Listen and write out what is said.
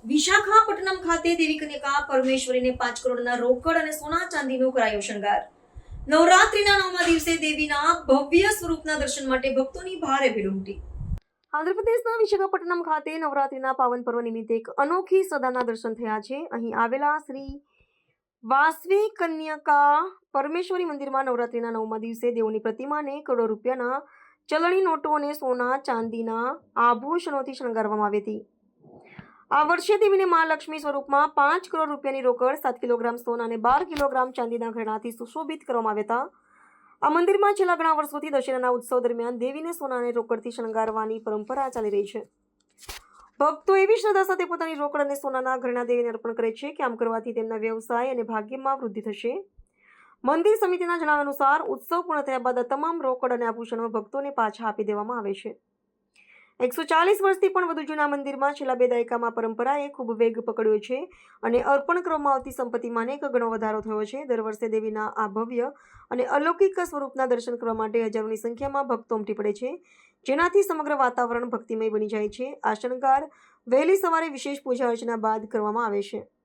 નિમિત્તે દેવી કન્યકા પરમેશ્વરીને પાંચ કરોડના રોકડ અને સોના ચાંદીનો કરાયો શણગાર. નવરાત્રીના નવમા દિવસે દેવીના ભવ્ય સ્વરૂપના દર્શન માટે ભક્તોની ભારે ભીડ ઉમટી. આંધ્રપ્રદેશના વિશાખાપટ્ટનમ ખાતે નવરાત્રીના પાવન પર્વ નિમિત્તે એક અનોખી સદાના દર્શન થયા છે. અહીં આવેલા શ્રી વાસવી કન્યકા પરમેશ્વરી મંદિરમાં નવરાત્રીના નવમા દિવસે દેવોની પ્રતિમાને કરોડો રૂપિયાના ચલણી નોટો અને સોના ચાંદીના આભૂષણોથી શણગારવામાં આવી હતી. આ વર્ષે દેવીને મહાલક્ષ્મી સ્વરૂપમાં પાંચ કરોડ રૂપિયાની રોકડ, સાત કિલોગ્રામ સોના અને બાર કિલોગ્રામ ચાંદીના ઘરેણાથી સુશોભિત કરવામાં આવ્યા હતા. આ મંદિરમાં છેલ્લા ઘણા વર્ષોથી દશેરાના ઉત્સવ દરમિયાન દેવીને સોના અને રોકડથી શણગારવાની પરંપરા ચાલી રહી છે. ભક્તો એવી શ્રદ્ધા સાથે પોતાની રોકડ અને સોનાના ઘરેણા દેવીને અર્પણ કરે છે કે આમ કરવાથી તેમના વ્યવસાય અને ભાગ્યમાં વૃદ્ધિ થશે. મંદિર સમિતિના જણાવ્યા અનુસાર ઉત્સવ પૂર્ણ થયા બાદ તમામ રોકડ અને આભૂષણો ભક્તોને પાછા આપી દેવામાં આવે છે. એકસો ચાલીસ વર્ષથી પણ વધુ જૂના મંદિરમાં છેલ્લા બે દાયકામાં પરંપરાએ ખૂબ વેગ પકડ્યો છે અને અર્પણ કરવામાં આવતી સંપત્તિમાં અનેક ગણો વધારો થયો છે. દર વર્ષે દેવીના આ ભવ્ય અને અલૌકિક સ્વરૂપના દર્શન કરવા માટે હજારોની સંખ્યામાં ભક્તો ઉમટી પડે છે, જેનાથી સમગ્ર વાતાવરણ ભક્તિમય બની જાય છે. આ શણગાર વહેલી સવારે વિશેષ પૂજા અર્ચના બાદ કરવામાં આવે છે.